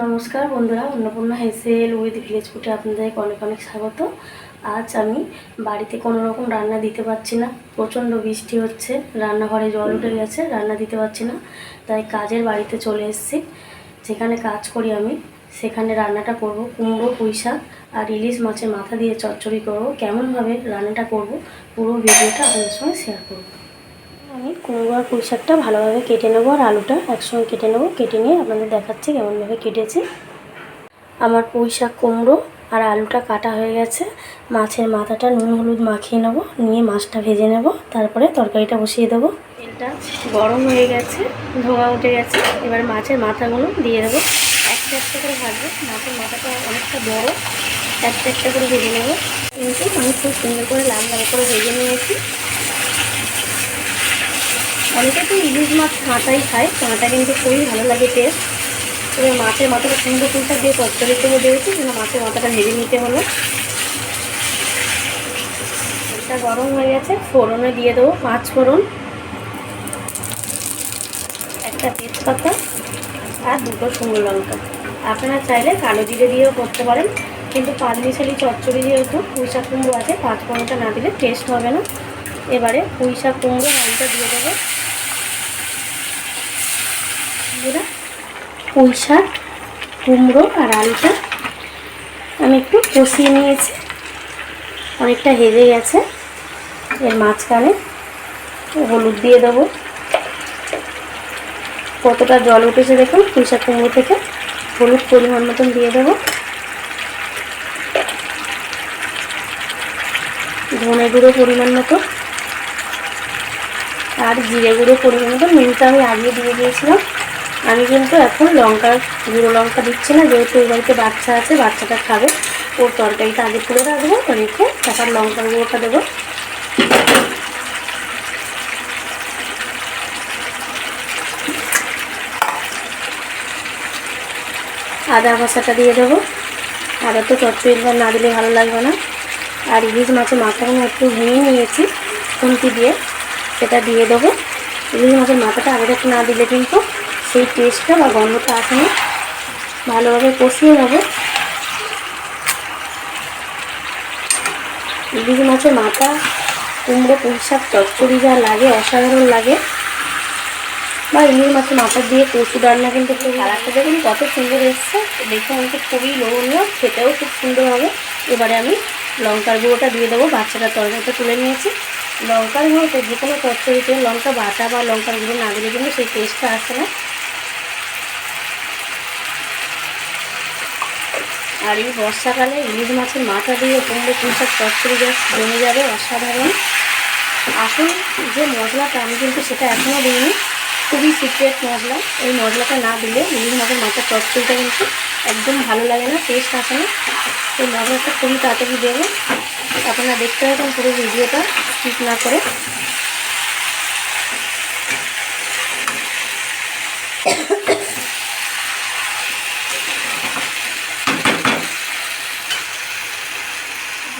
নমস্কার বন্ধুরা, Annapurna হেসেল with village ফুটে আপনাদেরকে অনেক অনেক স্বাগত। আজ আমি বাড়িতে কোনো রকম রান্না দিতে পারছি না। প্রচণ্ড বৃষ্টি হচ্ছে, রান্নাঘরে জল উঠে গেছে, রান্না দিতে পারছি না। তাই কাজের বাড়িতে চলে এসেছি। যেখানে কাজ করি আমি, সেখানে রান্নাটা করব। কুমড়ো, পুঁই শাক আর ইলিশ মাছের মাথা দিয়ে চচ্চড়ি করব। কেমনভাবে রান্নাটা করব, পুরো ভিডিওটা আপনাদের সঙ্গে শেয়ার করব। কুমড়ো আর পুঁই শাকটা ভালোভাবে কেটে নেব আর আলুটা একসঙ্গে কেটে নেব। কেটে নিয়ে আপনাদের দেখাচ্ছি কেমনভাবে কেটেছি। আমার পুঁই শাক কুমড়ো আর আলুটা কাটা হয়ে গেছে। মাছের মাথাটা নুন হলুদ মাখিয়ে নেব, নিয়ে মাছটা ভেজে নেব, তারপরে তরকারিটা বসিয়ে দেবো। তেলটা গরম হয়ে গেছে, ধোঁয়া উঠে গেছে। এবার মাছের মাথাগুলো দিয়ে দেবো। একটা একটা করে ভাজবো। মাছের মাথাটা অনেকটা বড়, একটা একটা করে ভেজে নেব। কিন্তু আমি খুব সুন্দর করে লাল লাল করে ভেজে নিয়েছি। অনেকে তো ইলিশ মাছ কাঁটাই খায়। কাঁটা কিন্তু খুবই ভালো লাগে টেস্ট এবার মাছের মাথাটা সুন্দর ফুলটা দিয়ে করে দিয়েছি, যেন মাছের মাথাটা ভেজে নিতে হলো। এটা গরম হয়ে গেছে, ফোড়নে দিয়ে দেবো পাঁচ ফোড়ন। একটা তেজপাতা আর দুটো শুকনো লঙ্কা। আপনারা চাইলে কালো জিরে দিয়েও করতে পারেন, কিন্তু পাঁচ চচ্চড়ি যেহেতু, পুঁই শাক কুমড়ো আছে, পাঁচ ফোড়নটা না দিলে টেস্ট হবে না। এবারে পুঁই শাক কুমড়ো আলুটা দিয়ে দেবো। বন্ধুরা পুঁই শাক, কুমড়ো আর আলুটা আমি একটু কষিয়ে নিয়েছি। অনেকটা হেজে গেছে। এর মাঝখানে হলুদ দিয়ে দেবো। কতটা জল উঠেছে দেখুন পুঁই শাক, কুমড়ো থেকে। হলুদ পরিমাণ মতন দিয়ে দেবো। ধনে গুঁড়ো পরিমাণ মতো আর জিরে গুঁড়ো পরিমাণ মতো নুনটা আমি আগে দিয়ে দিয়েছিলাম। আমি কিন্তু এখন লঙ্কার গুঁড়ো লঙ্কা দিচ্ছি না, যেহেতু ওই বাড়িতে বাচ্চা আছে, বাচ্চাটা খাবে। ওর তরকারিটা আগে তুলে রাখব, রেখে তারপর লঙ্কার গুঁড়োটা দেবো। আদা মশাটা দিয়ে দেবো। আদা তো চচ্চড়ি না দিলে ভালো লাগবে না। আর ইলিশ মাছের মাথাগুলো একটু ভেঙে নিয়েছি, খুন্তি দিয়ে সেটা দিয়ে দেবো। ইলিশ মাছের মাথাটা আগে না দিলে কিন্তু সেই টেস্টটা বা গন্ধটা আসে না ভালোভাবে কষিয়ে নেব। ইলিশ মাছের মাথা, কুমড়ো, পুঁই শাক, চচ্চড়ি যা লাগে, অসাধারণ লাগে। বা ইলিশ মাছের মাথা দিয়ে কচু রান্না কিন্তু খুব কালারটা দেখুন কত সুন্দর এসছে। দেখে আমাকে খুবই লোভনীয়, খেতেও খুব সুন্দর হবে। এবারে আমি লঙ্কার গুঁড়োটা দিয়ে দেবো বাচ্চাটা তরকারিটা তুলে নিয়েছি। লঙ্কার গুঁড়োতে যে কোনো চচ্চড়িতে লঙ্কা বাটা বা লঙ্কার গুঁড়ো না দিলে কিন্তু সেই টেস্টটা আসে না। আর এই বর্ষাকালে ইলিশ মাছের মাথা দিয়ে কুমড়ো পুঁইশাক চচ্চড়ি গ্যাস জমে যাবে অসাধারণ। আসল যে মশলাটা আমি কিন্তু সেটা এখনও দিইনি, খুবই সিক্রেট মশলা। এই মশলাটা না দিলে ইলিশ মাছের মাথার চচ্চড়িটা কিন্তু একদম ভালো লাগে না টেস্ট আসে না। এই মশলাটা খুবই তাড়াতাড়ি দেবো আপনারা দেখতে পাবেন পুরো ভিডিওটা স্কিপ না করে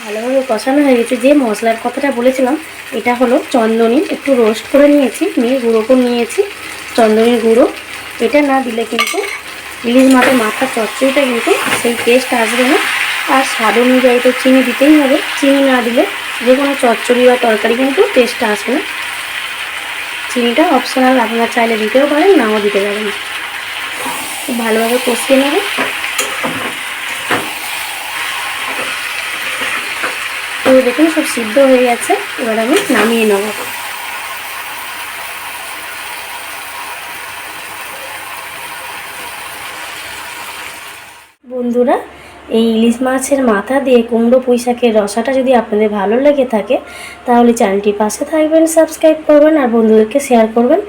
ভালোভাবে কষানো হয়ে গেছে। যে মশলার কথাটা বলেছিলাম, এটা হলো চন্দনী। একটু রোস্ট করে নিয়েছি, নিয়ে গুঁড়ো করে নিয়েছি, চন্দনের গুঁড়ো। এটা না দিলে কিন্তু ইলিশ মাছের মাথার চচ্চড়িটা কিন্তু সেই টেস্ট আসবে না। আর স্বাদ অনুযায়ী তো চিনি দিতেই হবে। চিনি না দিলে যে কোনো চচ্চড়ি বা তরকারি কিন্তু টেস্টটা আসবে না। চিনিটা অপশনাল আপনারা চাইলে দিতেও পারেন, নাও দিতে পারেন। খুব ভালোভাবে কষিয়ে নেবে। তো দেখুন, সব সিদ্ধ হয়ে গেছে। এবার আমি নামিয়ে নেব। বন্ধুরা, এই ইলিশ মাছের মাথা দিয়ে কুমড়ো পুঁই রসাটা যদি আপনাদের ভালো লেগে থাকে, তাহলে চ্যানেলটি পাশে থাকবেন, সাবস্ক্রাইব করবেন আর বন্ধুদেরকে শেয়ার করবেন।